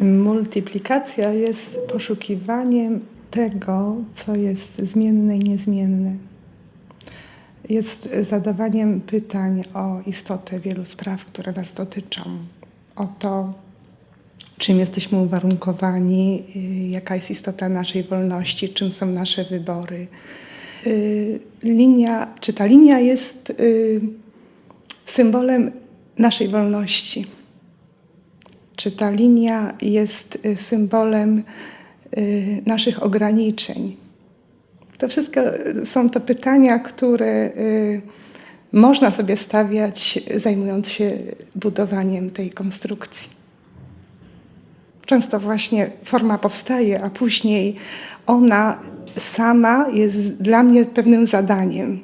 Multiplikacja jest poszukiwaniem tego, co jest zmienne i niezmienne. Jest zadawaniem pytań o istotę wielu spraw, które nas dotyczą. O to, czym jesteśmy uwarunkowani, jaka jest istota naszej wolności, czym są nasze wybory. Y, Linia, czy ta linia jest y, symbolem naszej wolności? Czy ta linia jest y, symbolem y, naszych ograniczeń? To wszystko są to pytania, które y, można sobie stawiać, zajmując się budowaniem tej konstrukcji. Często właśnie forma powstaje, a później ona sama jest dla mnie pewnym zadaniem.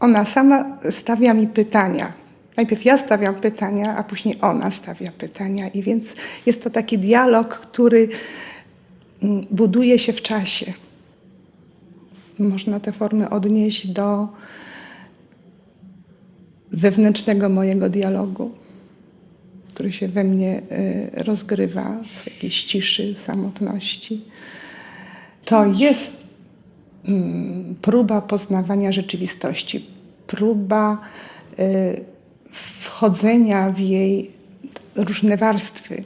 Ona sama stawia mi pytania. Najpierw ja stawiam pytania, a później ona stawia pytania, i więc jest to taki dialog, który mm, buduje się w czasie. Można te formy odnieść do wewnętrznego mojego dialogu, który się we mnie y, rozgrywa w jakiejś ciszy, samotności. To jest mm, próba poznawania rzeczywistości, próba y, wchodzenia w jej różne warstwy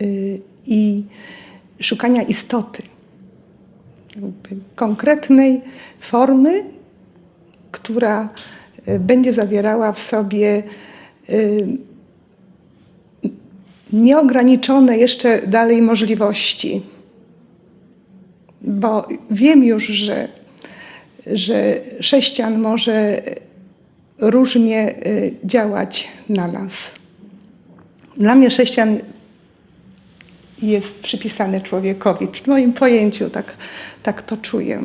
y, i szukania istoty, konkretnej formy, która y, będzie zawierała w sobie y, nieograniczone jeszcze dalej możliwości. Bo wiem już, że, że sześcian może różnie y, działać na nas. Dla mnie sześcian jest przypisany człowiekowi. W moim pojęciu tak, tak to czuję.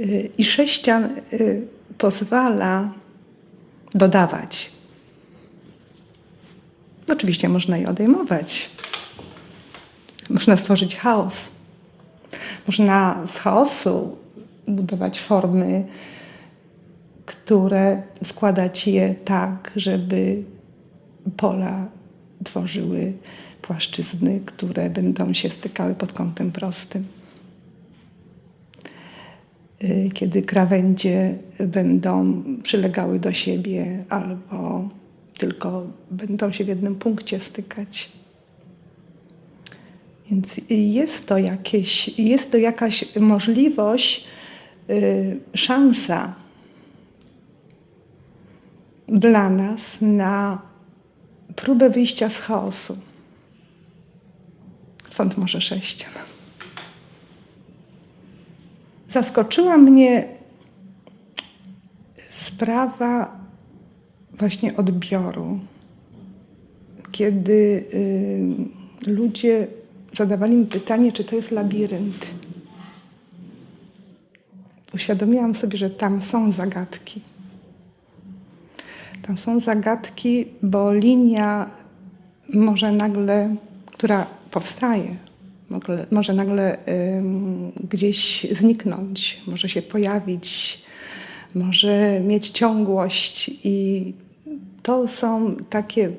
Y, I sześcian y, pozwala dodawać. Oczywiście można je odejmować. Można stworzyć chaos. Można z chaosu budować formy, które składać je tak, żeby pola tworzyły płaszczyzny, które będą się stykały pod kątem prostym. Y, kiedy krawędzie będą przylegały do siebie albo tylko będą się w jednym punkcie stykać. Więc jest to, jakieś, jest to jakaś możliwość, y, szansa dla nas na próbę wyjścia z chaosu. Stąd może sześcian. Zaskoczyła mnie sprawa właśnie odbioru, kiedy y, ludzie zadawali mi pytanie, czy to jest labirynt. Uświadomiłam sobie, że tam są zagadki. Tam są zagadki, bo linia może nagle, która powstaje, może nagle gdzieś zniknąć, może się pojawić, może mieć ciągłość i to są takie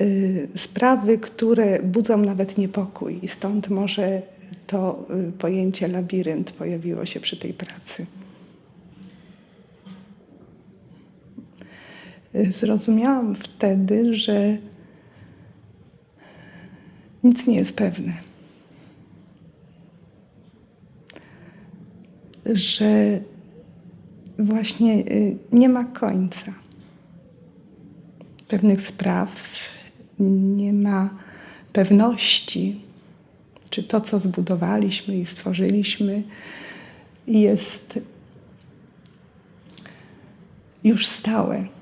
y, sprawy, które budzą nawet niepokój i stąd może to y, pojęcie labirynt pojawiło się przy tej pracy. Zrozumiałam wtedy, że nic nie jest pewne. Że właśnie y, nie ma końca pewnych spraw, nie ma pewności, czy to, co zbudowaliśmy i stworzyliśmy, jest już stałe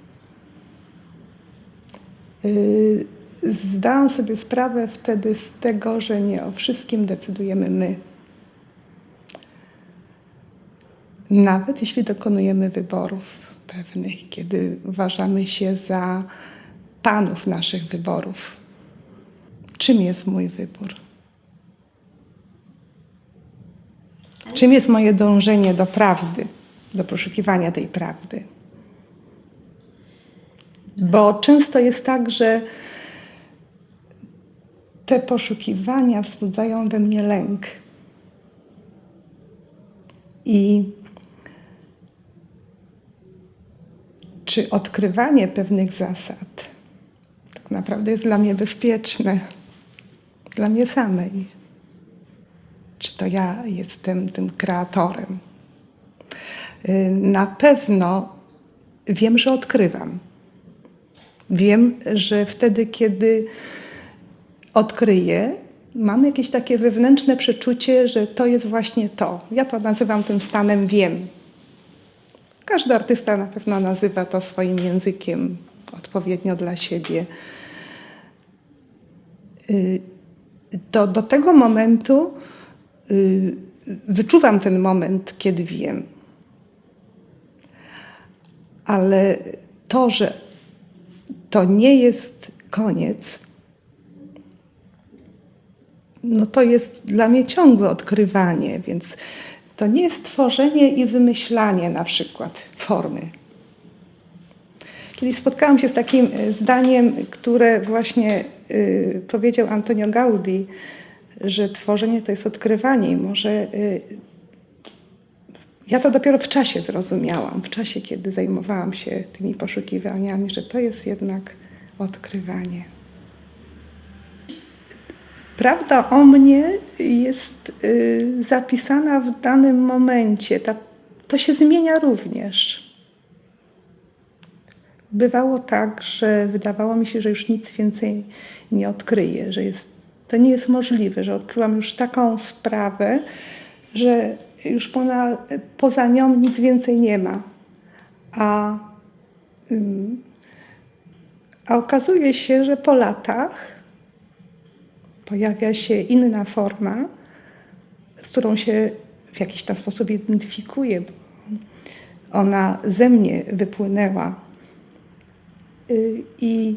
zdałam sobie sprawę wtedy z tego, że nie o wszystkim decydujemy my. Nawet jeśli dokonujemy wyborów pewnych, kiedy uważamy się za panów naszych wyborów. Czym jest mój wybór? Czym jest moje dążenie do prawdy, do poszukiwania tej prawdy? Bo często jest tak, że te poszukiwania wzbudzają we mnie lęk. I czy odkrywanie pewnych zasad tak naprawdę jest dla mnie bezpieczne, dla mnie samej? Czy to ja jestem tym kreatorem? Y, Na pewno wiem, że odkrywam. Wiem, że wtedy, kiedy odkryję, mam jakieś takie wewnętrzne przeczucie, że to jest właśnie to. Ja to nazywam tym stanem wiem. Każdy artysta na pewno nazywa to swoim językiem odpowiednio dla siebie. Y, Do, do tego momentu y, wyczuwam ten moment, kiedy wiem. Ale to, że to nie jest koniec, no to jest dla mnie ciągłe odkrywanie, więc to nie jest tworzenie i wymyślanie na przykład formy. Kiedyś spotkałam się z takim e, zdaniem, które właśnie y, powiedział Antonio Gaudi, że tworzenie to jest odkrywanie i może y, ja to dopiero w czasie zrozumiałam, w czasie, kiedy zajmowałam się tymi poszukiwaniami, że to jest jednak odkrywanie. Prawda o mnie jest y, zapisana w danym momencie. Ta, to się zmienia również. Bywało tak, że wydawało mi się, że już nic więcej nie odkryję, że jest, to nie jest możliwe, że odkryłam już taką sprawę, że już pona, poza nią nic więcej nie ma. A, a okazuje się, że po latach pojawia się inna forma, z którą się w jakiś tam sposób identyfikuję. bo Ona ze mnie wypłynęła. Y, I,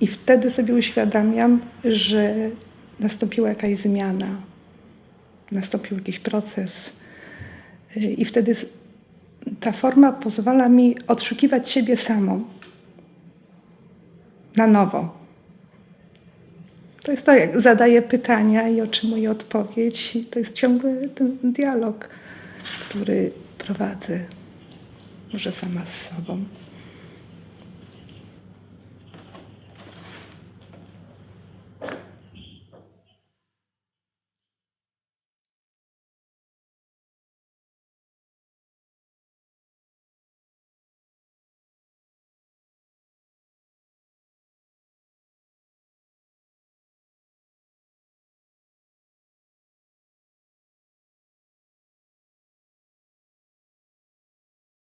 I wtedy sobie uświadamiam, że nastąpiła jakaś zmiana, nastąpił jakiś proces. Y, I wtedy ta forma pozwala mi odszukiwać siebie samą na nowo. To jest tak, jak zadaję pytania i otrzymuję odpowiedź. I to jest ciągły ten dialog, który prowadzę może sama z sobą.